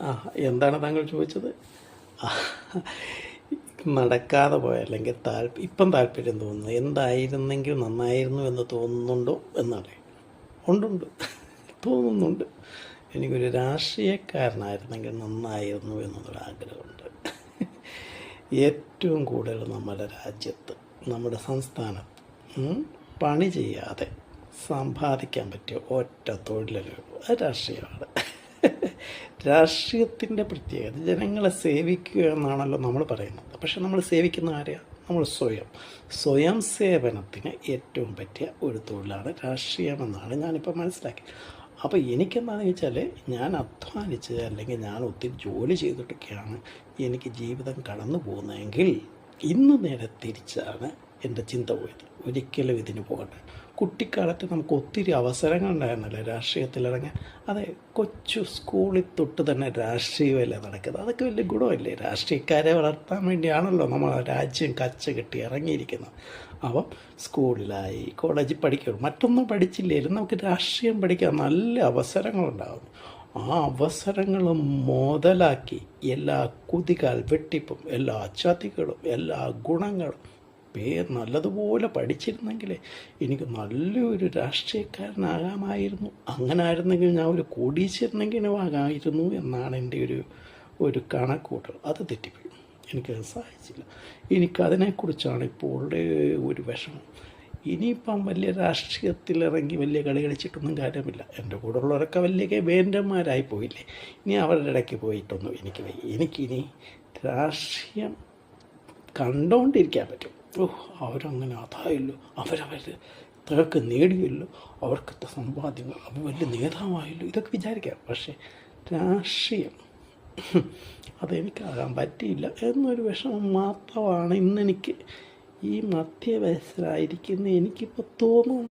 ആ എന്താണ് താങ്കൾ ചോദിച്ചത്? നടക്കാതെ പോയ അല്ലെങ്കിൽ താല്പര്യം ഇപ്പം താല്പര്യം തോന്നുന്നു. എന്തായിരുന്നെങ്കിൽ നന്നായിരുന്നു എന്ന് തോന്നുന്നുണ്ടോ എന്നാണ്. ഉണ്ടുണ്ട്. തോന്നുന്നുണ്ട്. എനിക്കൊരു രാഷ്ട്രീയക്കാരനായിരുന്നെങ്കിൽ നന്നായിരുന്നു എന്നുള്ളൊരു ആഗ്രഹമുണ്ട് ഏറ്റവും കൂടുതൽ നമ്മുടെ രാജ്യത്ത് നമ്മുടെ സംസ്ഥാനത്ത് പണി ചെയ്യാതെ സമ്പാദിക്കാൻ പറ്റിയ ഒറ്റ തൊഴിലുകൾ രാഷ്ട്രീയമാണ്. രാഷ്ട്രീയത്തിന്റെ പ്രത്യേകത ജനങ്ങളെ സേവിക്കുക എന്നാണല്ലോ നമ്മൾ പറയുന്നത്. പക്ഷെ നമ്മൾ സേവിക്കുന്ന ആരെയാണ് നമ്മൾ സ്വയം. സ്വയം സേവനത്തിന് ഏറ്റവും പറ്റിയ ഒരു തൊഴിലാണ് രാഷ്ട്രീയമെന്നാണ് ഞാനിപ്പോൾ മനസ്സിലാക്കി അപ്പോൾ എനിക്കെന്താണെന്ന് വെച്ചാൽ ഞാൻ അധ്വാനിച്ച് അല്ലെങ്കിൽ ഞാൻ ഒത്തിരി ജോലി ചെയ്തിട്ടൊക്കെയാണ് എനിക്ക് ജീവിതം കടന്നു പോകുന്നതെങ്കിൽ ഇന്ന് നേരെ തിരിച്ചാണ് എന്റെ ചിന്ത പോയത്. ഒരിക്കലും ഇതിന് പോകണ്ട. കുട്ടിക്കാലത്ത് നമുക്ക് ഒത്തിരി അവസരങ്ങൾ ഉണ്ടായിരുന്നല്ലോ രാഷ്ട്രീയത്തിലിറങ്ങാൻ. അതെ കൊച്ചു സ്കൂളിൽ തൊട്ട് തന്നെ രാഷ്ട്രീയമല്ലേ നടക്കുന്നത്. അതൊക്കെ വലിയ ഗുണമല്ലേ? രാഷ്ട്രീയക്കാരെ വളർത്താൻ വേണ്ടിയാണല്ലോ നമ്മൾ രാജ്യം കച്ച കെട്ടി ഇറങ്ങിയിരിക്കുന്നത്. അപ്പം സ്കൂളിലായി കോളേജിൽ പഠിക്കും മറ്റൊന്നും പഠിച്ചില്ലേലും നമുക്ക് രാഷ്ട്രീയം പഠിക്കാൻ നല്ല അവസരങ്ങളുണ്ടാകുന്നു. ആ അവസരങ്ങൾ മുതലാക്കി എല്ലാ കുതികാൽ വെട്ടിപ്പും എല്ലാ ചതികളും എല്ലാ ഗുണങ്ങളും പേ നല്ലതുപോലെ പഠിച്ചിരുന്നെങ്കിൽ എനിക്ക് നല്ലൊരു രാഷ്ട്രീയക്കാരനാകാമായിരുന്നു. അങ്ങനെ ആയിരുന്നെങ്കിൽ ഞാൻ ഒരു കോടീശ്വരനെങ്കിലും ആകാമായിരുന്നു എന്നാണ് എന്റെ ഒരു ഒരു കണക്കൂട്ടൽ. അത് തെറ്റിപ്പോയി. എനിക്ക് സഹായിച്ചില്ല എനിക്കതിനെക്കുറിച്ചാണ് ഇപ്പോൾ ഒരു വിഷമം. ഇനിയിപ്പം വലിയ രാഷ്ട്രീയത്തിലിറങ്ങി വലിയ കളി കളിച്ചിട്ടൊന്നും കാര്യമില്ല. എന്റെ കൂടെ ഉള്ളവരൊക്കെ വലിയ വേണ്ടന്മാരായി പോയില്ലേ ഇനി അവരുടെ ഇടയ്ക്ക് പോയിട്ടൊന്നും എനിക്ക് വയ്യ. എനിക്കിനി രാഷ്ട്രീയം കണ്ടുകൊണ്ടിരിക്കാൻ പറ്റും. ഓ അവരങ്ങനെ അതായല്ലോ അവരവർ ഇത്രയൊക്കെ നേടിയല്ലോ അവർക്കത്തെ സമ്പാദ്യങ്ങൾ അവർ വലിയ നേതാവായല്ലോ ഇതൊക്കെ വിചാരിക്കാം. പക്ഷേ രാഷ്ട്രീയം അതെനിക്കാകാൻ പറ്റിയില്ല എന്നൊരു വിഷമം മാത്രമാണ് ഇന്നെനിക്ക് ഈ മധ്യവയസ്സിലായിരിക്കുന്ന എനിക്കിപ്പോൾ തോന്നുന്നു